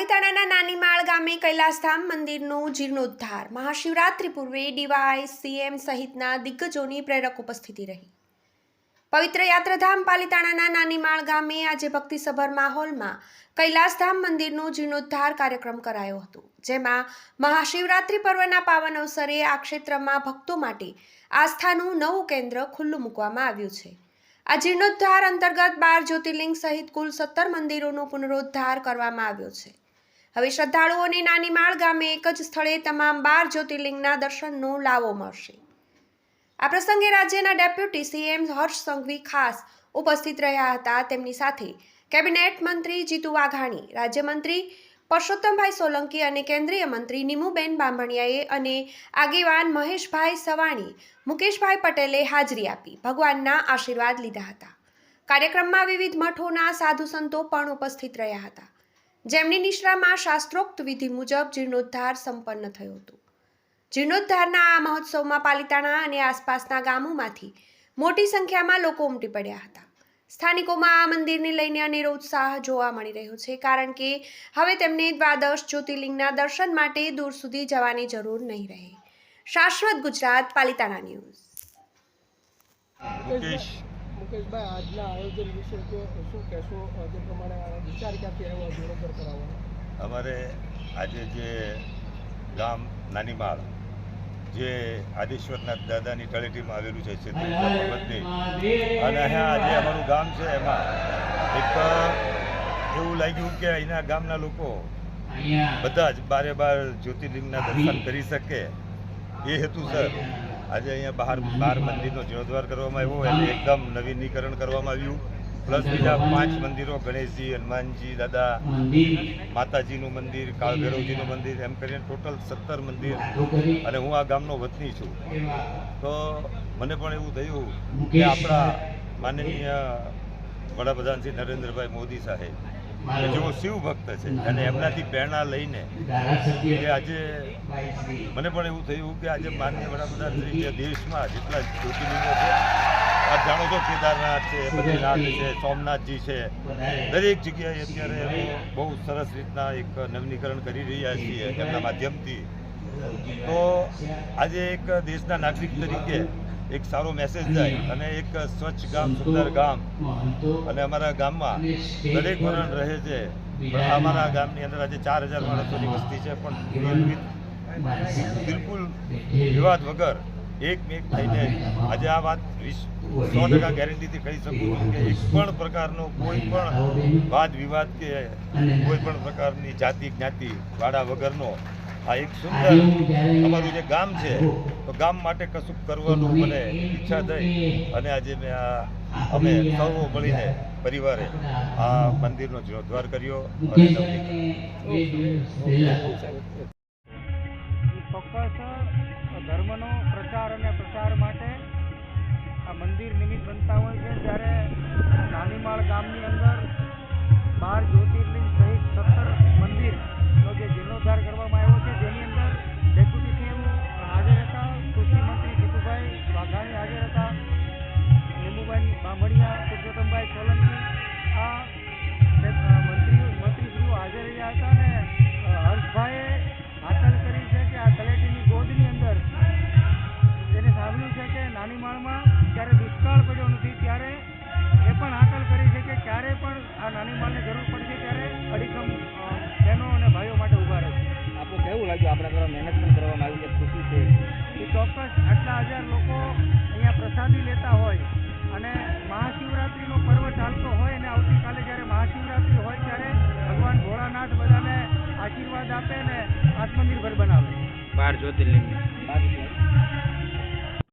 પાલીતાણાના નાનીમાળ ગામે કૈલાસધામ મંદિરનું જીર્ણોદ્ધાર. મહાશિવરાત્રિ પૂર્વે ડીવાય સીએમ સહિતના દિગ્ગજોની પ્રેરક ઉપસ્થિતિ રહી. પવિત્ર યાત્રાધામ પાલીતાણાના નાનીમાળ ગામે આજે ભક્તિસભર માહોલમાં કૈલાસધામ મંદિરનું જીર્ણોદ્ધાર કાર્યક્રમ કરાયો હતો, જેમાં મહાશિવરાત્રિ પર્વના પાવન અવસરે આ ક્ષેત્રમાં ભક્તો માટે આસ્થાનું નવું કેન્દ્ર ખુલ્લું મૂકવામાં આવ્યું છે. આ જીર્ણોદ્ધાર અંતર્ગત બાર જ્યોતિર્લિંગ સહિત કુલ સત્તર મંદિરોનો પુનરોદ્ધાર કરવામાં આવ્યો છે. હવે શ્રદ્ધાળુઓને નાનીમાળ ગામે એક જ સ્થળે તમામ બાર જ્યોતિર્લિંગના દર્શનનો લાવો મળશે. આ પ્રસંગે રાજ્યના ડેપ્યુટી સીએમ હર્ષ સંઘવી ખાસ ઉપસ્થિત રહ્યા હતા. તેમની સાથે કેબિનેટ મંત્રી જીતુ વાઘાણી, રાજ્યમંત્રી પરસોત્તમભાઈ સોલંકી અને કેન્દ્રીય મંત્રી નીમુબેન બામણિયાએ અને આગેવાન મહેશભાઈ સવાણી, મુકેશભાઈ પટેલે હાજરી આપી, ભગવાનના આશીર્વાદ લીધા હતા. કાર્યક્રમમાં વિવિધ મઠોના સાધુ સંતો પણ ઉપસ્થિત રહ્યા હતા. જેમની નિશ્રામાં શાસ્ત્રોક્ત વિધિ મુજબ જીર્ણોદ્ધાર સંપન્ન થયો હતો. જીર્ણોદ્ધારના આ મહોત્સવમાં પાલિતાણા અને આસપાસના ગામોમાંથી મોટી સંખ્યામાં લોકો ઉમટી પડ્યા હતા. સ્થાનિકોમાં આ મંદિરને લઈને અનેરો ઉત્સાહ જોવા મળી રહ્યો છે, કારણ કે હવે તેમને દ્વાદશ જ્યોતિર્લિંગના દર્શન માટે દૂર સુધી જવાની જરૂર નહીં રહે. શાશ્વત ગુજરાત, પાલિતાણા ન્યૂઝ. મુકેશભાઈ આજના આયોજન વિશે શું કહેશો? જે પ્રમાણે વિચાર ક્યાંથી આવ્યો ધોરણસર કરાવવાનો? અમારે આજે જે ગામ નાનીમાળ જે આદેશ્વરનાથ દાદાની તળેટીમાં આવેલું છે પર્વતની અને અહીંયા આજે અમારું ગામ છે એમાં. એક એવું લાગ્યું કે અહીંના ગામના લોકો બધા જ બારે બાર જ્યોતિર્લિંગના દર્શન કરી શકે. એ હેતુસર આજે અહીંયા બહાર બાર મંદિરનો જીર્ણોદ્ધાર કરવામાં આવ્યો એટલે એકદમ નવીનીકરણ કરવામાં આવ્યું. પ્લસ બીજા પાંચ મંદિરો, ગણેશજી, હનુમાનજી, દાદા, માતાજીનું મંદિર, કાળભૈરવજીનું મંદિર, એમ કરીને ટોટલ સત્તર મંદિર. અને હું આ ગામનો વતની છું. તો મને પણ એવું થયું કે આપણા માનનીય વડાપ્રધાન શ્રી નરેન્દ્રભાઈ મોદી સાહેબ જેઓ શિવ ભક્ત છે. અને એમનાથી પ્રેરણા લઈને આજે મને પણ એવું થયું કે આજે માન્ય વડાપ્રધાન તરીકે દેશમાં જેટલા જ્યોતિર્લિંગો છે આપ જાણો છો કેદારનાથ છે બદ્રીનાથ છે સોમનાથજી છે. દરેક જગ્યાએ અત્યારે બહુ સરસ રીતના એક નવીનીકરણ કરી રહ્યા છીએ એમના માધ્યમથી. તો આજે એક દેશના નાગરિક તરીકે એક સારો મેસેજ જાય અને એક સ્વચ્છ ગામ સુંદર ગામ અને અમારા ગામમાં દરેક વરણ રહે છે. અમારા ગામની અંદર આજે ચાર હજાર માણસોની વસ્તી છે પણ બિલકુલ વિવાદ વગર એકમેક થઈને આજે આ વાત વીસ સો ટકા ગેરંટીથી કહી શકું છું કે એક પણ પ્રકારનો કોઈ પણ વાદ વિવાદ કે કોઈ પણ પ્રકારની જાતિ જ્ઞાતિ વાડા વગરનો આ એક સુંદર અમારું જે ગામ છે તો ગામ માટે કશું કરવાનું મને ઈચ્છા થઈ. અને આજે મેં આ અમે સૌ મળીને પરિવારે આ મંદિરનો જીર્ણોદ્ધાર કર્યો ચોક્કસ ધર્મનો પ્રચાર અને પ્રસાર માટે આ મંદિર નિમિત્ત બનતા હોય છે. જ્યારે નાનીમાળ ગામની અંદર બામણિયા પુરુષોત્તમભાઈ સોલંકી. આ મંત્રી મંત્રીશ્રીઓ હાજર રહ્યા હતા અને હર્ષભાઈએ હાકલ કરી છે કે આ તલેટીની ગોદની અંદર તેને સાંભળ્યું છે કે નાની માળમાં જ્યારે દુષ્કાળ પડ્યો નથી, ત્યારે એ પણ હાકલ કરી છે કે ક્યારે પણ આ નાની માળને જરૂર પડશે ત્યારે અડીખમ બહેનો અને ભાઈઓ માટે ઊભા રહેશે. આપને કેવું લાગ્યું? આપણા દ્વારા મહેનત પણ કરવામાં આવી છે. ભોળાનાથ બધાને આશીર્વાદ આપે ને આત્મનિર્ભર બનાવે બાર જ્યોતિર્લિંગ.